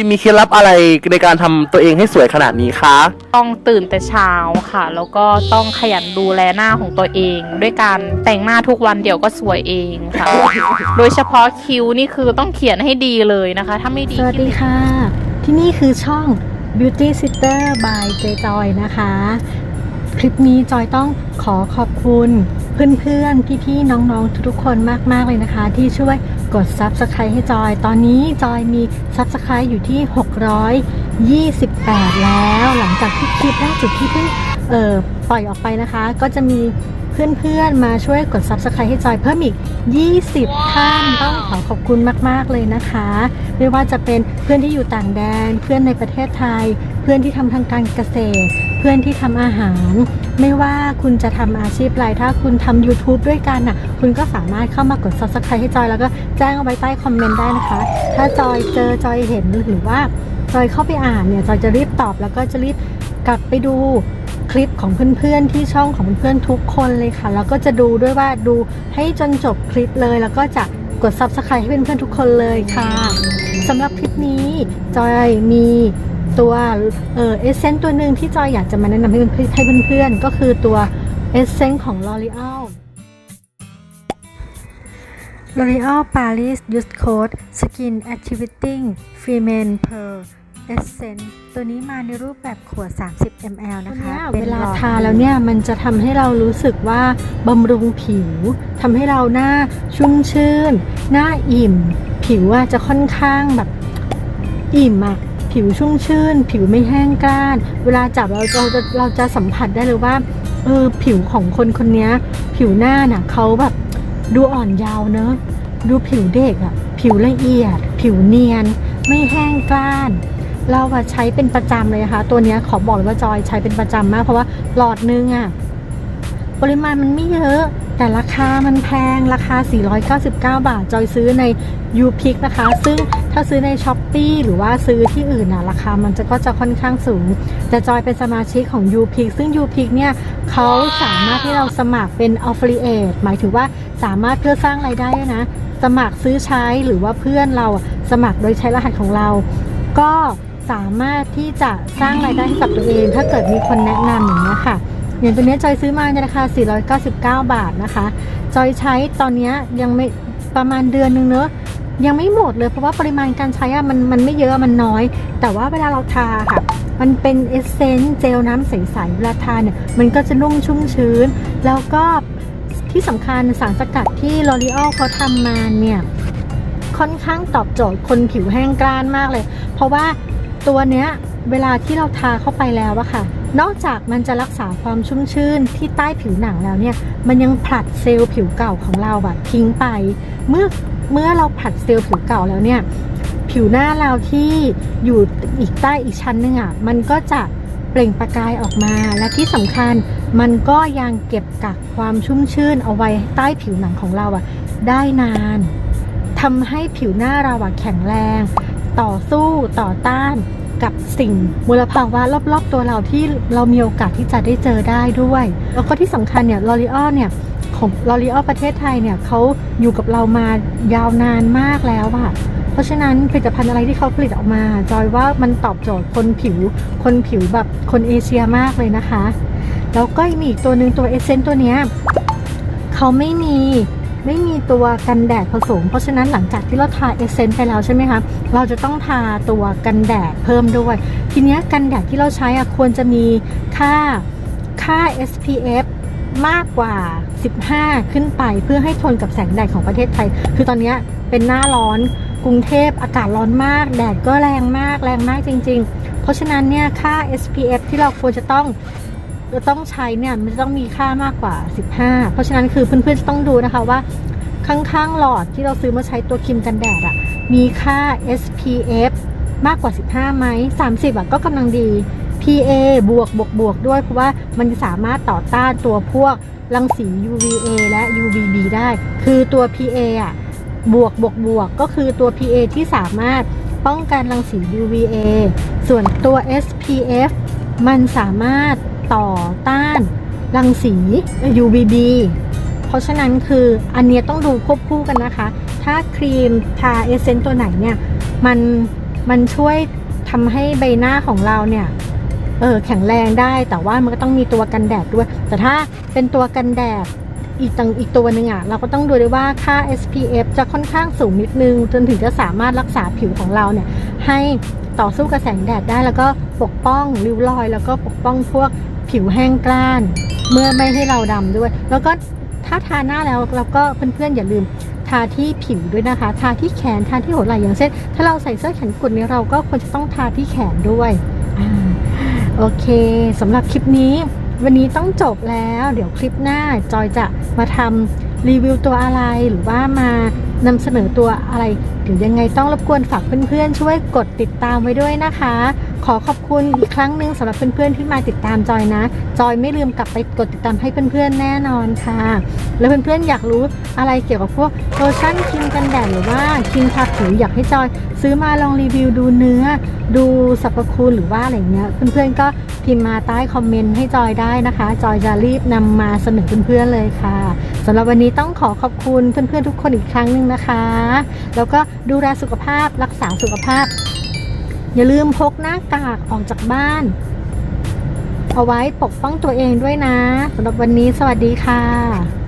พี่มีเคล็ดลับอะไรในการทำตัวเองให้สวยขนาดนี้คะต้องตื่นแต่เช้าค่ะ แล้วก็ต้องขยันดูแลหน้าของตัวเอง ด้วยการแต่งหน้าทุกวันเดี๋ยวก็สวยเองค่ะ โดยเฉพาะคิ้วนี่คือต้องเขียนให้ดีเลยนะคะ ถ้าไม่ดีสวัสดีค่ะ ที่นี่คือช่อง Beauty Sitter by J Joy นะคะ คลิปนี้จอยต้องขอขอบคุณ เพื่อนๆ พี่ๆ น้องๆ ทุกๆ คนมากๆ เลยนะคะ ที่ช่วยกด Subscribe ให้จอย ตอนนี้จอยมี Subscribe อยู่ที่ 628 แล้ว หลังจากที่คลิปล่าสุดที่เพิ่งเอ่อปล่อยออกไปนะคะ ก็จะมีเพื่อนๆ มาช่วยกด Subscribe ให้จอยเพิ่มอีก 20 ท่านต้องขอขอบคุณมากๆ เลยนะคะ ไม่ว่าจะเป็นเพื่อนที่อยู่ต่างแดน เพื่อนในประเทศไทย เพื่อนที่ทำทางการเกษตร เพื่อนที่ทำอาหาร ไม่ว่าคุณจะทำอาชีพอะไรถ้าคุณทำ YouTube ด้วยกันน่ะ คุณก็สามารถเข้ามากด Subscribe ให้จอยแล้วก็แจ้งเอาไว้ใต้คอมเมนต์ได้นะคะ ถ้าจอยเจอจอยเห็นหรือว่าจอยเข้าไปอ่านเนี่ยจอยจะรีบตอบแล้วก็จะรีบกลับไปดูคลิปของเพื่อนๆที่ช่องของเพื่อนๆทุกคนเลยค่ะ แล้วก็จะดูด้วยว่าดูให้จนจบคลิปเลย แล้วก็จะกด Subscribe ให้เพื่อนๆทุกคนเลยค่ะสำหรับคลิปนี้จอยมี ตัวเออเอเซนต์ตัวหนึ่งที่จอยอยากจะมาแนะนำให้เพื่อนๆให้เพื่อนๆ ก็คือตัวเอเซนต์ของ L'Oreal L'Oreal Paris Youth Code Skin Activating Femen Pearl Essence ตัวนี้มาในรูปแบบขวด 30 ml นะคะตัวเนี้ยป็นเวลาหอดทาแล้วเนี่ย มันจะทำให้เรารู้สึกว่าบำรุงผิวทำให้เราหน้าชุ่มชื่น หน้าอิ่ม ผิวอะจะค่อนข้างแบบอิ่มอะ ผิวชุ่มชื่น ผิวไม่แห้งกร้าน เวลาจับเราเราจะเราจะสัมผัสได้เลยว่าเออผิวของคนคนนี้ผิวหน้าน่ะเขาแบบดูอ่อนเยาว์เนอะดูผิวเด็กอะผิวละเอียด ผิวเนียน ไม่แห้งกร้าน เราอะใช้เป็นประจำเลยนะคะตัวนี้ขอบอกเลยว่าจอยใช้เป็นประจำมาก เพราะว่าหลอดนึงอะปริมาณมันไม่เยอะ แต่ราคามันแพงราคา 499 บาท จอยซื้อใน u p i c นะคะ ซึ่ง ถ้าซื้อใน s h อ p e e หรือว่าซื้อที่อื่นอะราคามันจะก็จะค่อนข้างสูง แต่จอยเป็นสมาชิกของ u p i c ซึ่ง u p i c เนี่ยเขาสามารถที่เราสมัครเป็น affiliate หมายถึงว่าสามารถเพื่อสร้างรายได้นะ สมัครซื้อใช้หรือว่าเพื่อนเราสมัครโดยใช้รหัสของเรา ก็สามารถที่จะสร้างรายได้ให้กับตัวเอง ถ้าเกิดมีคนแนะนำอย่างนี้ค่ะอย่างตัวนี้จอยซื้อมาในราคา 499 บาทนะคะ จอยใช้ตอนนี้ยยังไม่ประมาณเดือนนึงเนอะ ยังไม่หมดเลยเพราะว่าปริมาณการใช้อะมันมันไม่เยอะมันน้อย แต่ว่าเวลาเราทาค่ะ มันเป็นเอสเซนต์เจลน้ำใสๆเวลาทาเนี่ยมันก็จะนุ่มชุ่มชื้น แล้วก็ที่สำคัญสารสกัดที่ L'Oreal เขาทำมาเนี่ยค่อนข้างตอบโจทย์คนผิวแห้งกร้านมากเลย เพราะว่าตัวเนี้ยเวลาที่เราทาเข้าไปแล้วอะค่ะ นอกจากมันจะรักษาความชุ่มชื่นที่ใต้ผิวหนังแล้วเนี่ย มันยังผลัดเซลล์ผิวเก่าของเราอะทิ้งไป เมื่อ เมื่อเราผัดเซลล์ผิวเก่าแล้วเนี่ยผิวหน้าเราที่อยู่อีกใต้อีกชั้นหนึงอะมันก็จะเปล่งประกายออกมา และที่สำคัญมันก็ยังเก็บกักความชุ่มชื่นเอาไว้ใต้ผิวหนังของเราอะได้นานทำให้ผิวหน้าเราอะแข็งแรง ต่อสู้ต่อต้านกับสิ่งมลภาวะรอบๆตัวเราที่เรามีโอกาสที่จะได้เจอได้ด้วย แล้วก็ที่สำคัญเนี่ยลอรีออเนี่ย ของลอรีออประเทศไทยเนี่ยเขาอยู่กับเรามายาวนานมากแล้วอะเพราะฉะนั้นผลิตภัณฑ์อะไรที่เขาผลิตออกมา จอยว่ามันตอบโจทย์คนผิว คนผิวแบบคนเอเชียมากเลยนะคะ แล้วก็มีอีกตัวหนึ่งตัวเอเซนต์ตัวเนี้ยเขาไม่มีไม่มีตัวกันแดดผสม เพราะฉะนั้นหลังจากที่เราทาเอเซนต์ไปแล้วใช่ไหมคะ เราจะต้องทาตัวกันแดดเพิ่มด้วย ทีนี้กันแดดที่เราใช้อะควรจะมีค่าค่า SPF มากกว่า 15 ขึ้นไปเพื่อให้ทนกับแสงแดดของประเทศไทย คือตอนนี้เป็นหน้าร้อนกรุงเทพอากาศร้อนมาก แดดก็แรงมากแรงมากจริง ๆ เพราะฉะนั้นเนี่ยค่า SPF ที่เราควรจะต้องจะต้องใช้เนี่ยมันจะต้องมีค่ามากกว่า 15 เพราะฉะนั้นคือเพื่อนๆจะต้องดูนะคะว่า ข้างๆหลอดที่เราซื้อมาใช้ตัวครีมกันแดดอะมีค่า SPF มากกว่า 15ไหม30อะก็กำลังดี PA บวกบวกบวกด้วย เพราะว่ามันจะสามารถต่อต้านตัวพวกรังสี UVA และ UVB ได้ คือตัว PA อะบวกบวกบวกก็คือตัว PA ที่สามารถป้องกันรังสี UVA ส่วนตัว SPF มันสามารถต่อต้านรังสี UVB เพราะฉะนั้นคืออันเนี้ยต้องดูควบคู่กันนะคะ ถ้าครีมทาเอเซนต์ตัวไหนเนี่ย มันมันช่วยทำให้ใบหน้าของเราเนี่ย เออแข็งแรงได้ แต่ว่ามันก็ต้องมีตัวกันแดดด้วย แต่ถ้าเป็นตัวกันแดดอีกตังอีกตัวหนึ่งอะเราก็ต้องดูด้วยว่าค่า SPF จะค่อนข้างสูงนิดนึง จนถึงจะสามารถรักษาผิวของเราเนี่ยให้ต่อสู้กับแสงแดดได้แล้วก็ปกป้องริ้วรอย แล้วก็ปกป้องพวกผิวแห้งกร้าน เมื่อไม่ให้เราดำด้วย แล้วก็ถ้าทาหน้าแล้วเราก็เพื่อนๆอย่าลืมทาที่ผิวด้วยนะคะ ทาที่แขนทาที่หัวไหล่อย่างเช่น ถ้าเราใส่เสื้อแขนกุดเนี่ยเราก็ควรจะต้องทาที่แขนด้วยอ่า โอเคสำหรับคลิปนี้ วันนี้ต้องจบแล้ว เดี๋ยวคลิปหน้าจอยจะมาทำรีวิวตัวอะไรหรือว่ามา นำเสนอตัวอะไรเดี๋ยวยังไงต้องรบกวนฝากเพื่อนๆ ช่วยกดติดตามไว้ด้วยนะคะ ขอขอบคุณอีกครั้งหนึ่งสำหรับเพื่อนๆที่มาติดตามจอยนะ จอยไม่ลืมกลับไปกดติดตามให้เพื่อนๆแน่นอนค่ะ แล้วเพื่อนๆอยากรู้อะไรเกี่ยวกับพวกโลชั่นครีมกันแดดหรือว่าครีมทาผิวอยากให้จอย ซื้อมาลองรีวิวดูเนื้อ ดูสรรพคุณหรือว่าอะไรเงี้ยเพื่อนๆก็พิมพ์มาใต้คอมเมนต์ให้จอยได้นะคะ จอยจะรีบนำมาเสนอเพื่อนๆเลยค่ะสำหรับวันนี้ต้องขอขอบคุณเพื่อนๆทุกคนอีกครั้งหนึ่งนะคะ แล้วก็ดูแลสุขภาพรักษาสุขภาพ อย่าลืมพกหน้ากากออกจากบ้าน เอาไว้ปกป้องตัวเองด้วยนะสำหรับวันนี้สวัสดีค่ะ